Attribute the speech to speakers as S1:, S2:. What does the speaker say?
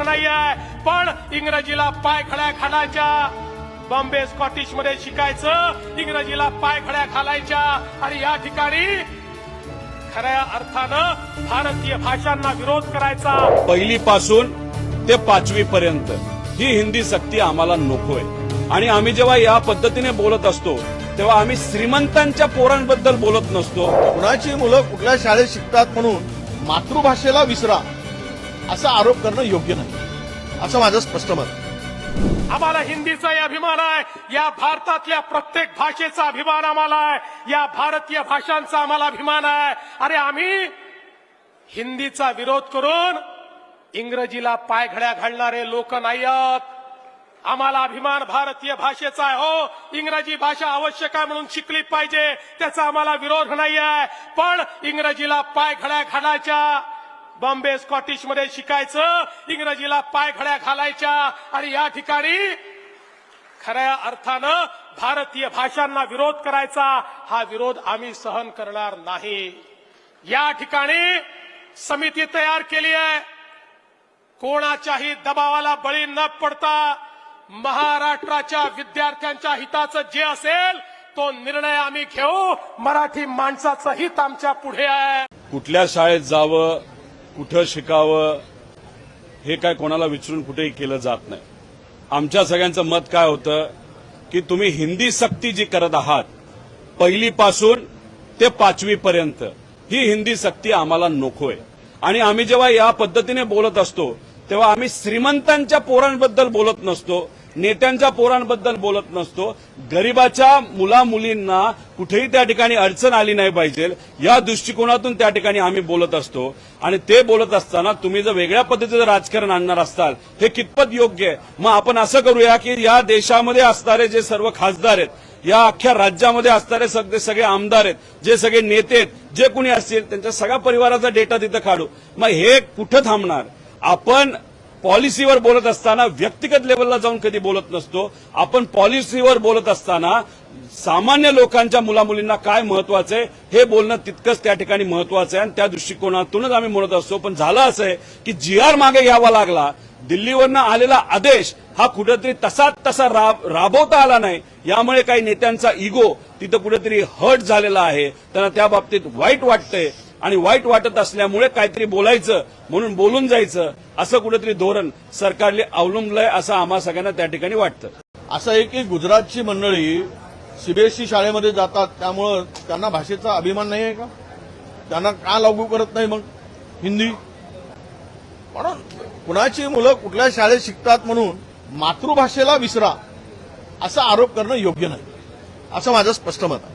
S1: नाही आहे पण इंग्रजीला पाय खड्या घालायच्या बॉम्बे स्कॉटिशमध्ये शिकायचं. इंग्रजीला पाय खड्या घालायच्या आणि या ठिकाणी खऱ्या अर्थानं भारतीय भाषांना विरोध करायचा.
S2: पहिलीपासून ते पाचवी पर्यंत ही हिंदी सक्ती आम्हाला नकोय. आणि आम्ही जेव्हा या पद्धतीने बोलत असतो तेव्हा आम्ही श्रीमंतांच्या पोरांबद्दल बोलत नसतो.
S3: कुणाची मुलं कुठल्या शाळेत शिकतात म्हणून मातृभाषेला विसरा. असा आरोप करणं योग्य नाही. असं माझं स्पष्ट मत
S1: आम्हाला हिंदीचाही अभिमान आहे. या भारतातल्या प्रत्येक भाषेचा अभिमान आम्हाला आहे. या भारतीय भाषांचा आम्हाला अभिमान आहे. अरे आम्ही हिंदीचा विरोध करून इंग्रजीला पायघड्या घालणारे लोक नाही आहोत आम्हाला अभिमान भारतीय भाषेचा आहे हो. इंग्रजी भाषा आवश्यक आहे म्हणून शिकली पाहिजे. त्याचा आम्हाला विरोध नाही आहे पण इंग्रजीला पायघड्या घालायच्या बॉम्बे स्कॉटिशमध्ये शिकायचं इंग्रजीला पायघड्या घालायच्या आणि या ठिकाणी खऱ्या अर्थानं भारतीय भाषांना विरोध करायचा हा विरोध आम्ही सहन करणार नाही. या ठिकाणी समिती तयार केली आहे. कोणाच्याही दबावाला बळी न पडता महाराष्ट्राच्या विद्यार्थ्यांच्या हिताचं जे असेल तो निर्णय आम्ही घेऊ. मराठी माणसाचं हित आमच्या पुढे आहे.
S2: कुठल्या शाळेत जावं कुठं शिकावं हे काय कोणाला विचारून कुठेही केलं जात नाही. आमच्या सगळ्यांचं मत काय होतं की तुम्ही हिंदी सक्ती जी करत आहात पहिलीपासून ते पाचवीपर्यंत ही हिंदी सक्ती आम्हाला नकोय. आणि आम्ही जेव्हा या पद्धतीने बोलत असतो तेव्हा आम्ही श्रीमंतांच्या पोरांबद्दल बोलत नसतो नेत्यांच्या पोरांबद्दल बोलत नसतो. गरिबाच्या मुला मुलींना कुठेही त्या ठिकाणी अडचण आली नाही पाहिजे. या दृष्टिकोनातून त्या ठिकाणी आम्ही बोलत असतो. आणि ते बोलत असताना तुम्ही जर वेगळ्या पद्धतीचं राजकारण आणणार असताल हे कितपत योग्य आहे? मग आपण असं करूया की या देशामध्ये असणारे जे सर्व खासदार आहेत या अख्ख्या राज्यामध्ये असणारे सगळे सगळे आमदार आहेत जे सगळे नेते आहेत जे कोणी असतील त्यांच्या सगळ्या परिवाराचा डेटा तिथं काढू. मग हे कुठं थांबणार? आपण पॉलिसीवर बोलत असताना व्यक्तिगत लेवलला जाऊन कधी बोलत नसतो. आपण पॉलिसीवर बोलत असताना सामान्य लोकांच्या मुलामुलींना काय महत्वाचं आहे हे बोलणं तितकंच त्या ठिकाणी महत्वाचं आहे. आणि त्या दृष्टिकोनातूनच आम्ही म्हणत असतो पण झालं असं आहे की जी आर मागे घ्यावा लागला दिल्लीवरनं आलेला आदेश हा कुठेतरी तसाच तसा राब राबवता आला नाही. यामुळे काही नेत्यांचा इगो तिथं कुठेतरी हर्ट झालेला आहे. त्यांना त्या बाबतीत वाईट वाटतंय. आणि वाईट वाटत असल्यामुळे काहीतरी बोलायचं म्हणून बोलून जायचं असं कुठेतरी धोरण सरकारने अवलंबलंय असं आम्हा सगळ्यांना त्या ठिकाणी वाटतं.
S3: असं आहे की गुजरातची मंडळी सीबीएसई शाळेमध्ये जातात त्यामुळं त्यांना भाषेचा अभिमान नाही आहे का? त्यांना का लागू करत नाही मग हिंदी? म्हणून कुणाची मुलं कुठल्या शाळेत शिकतात म्हणून मातृभाषेला विसरा असा आरोप करणं योग्य नाही असं माझं स्पष्ट मत आहे.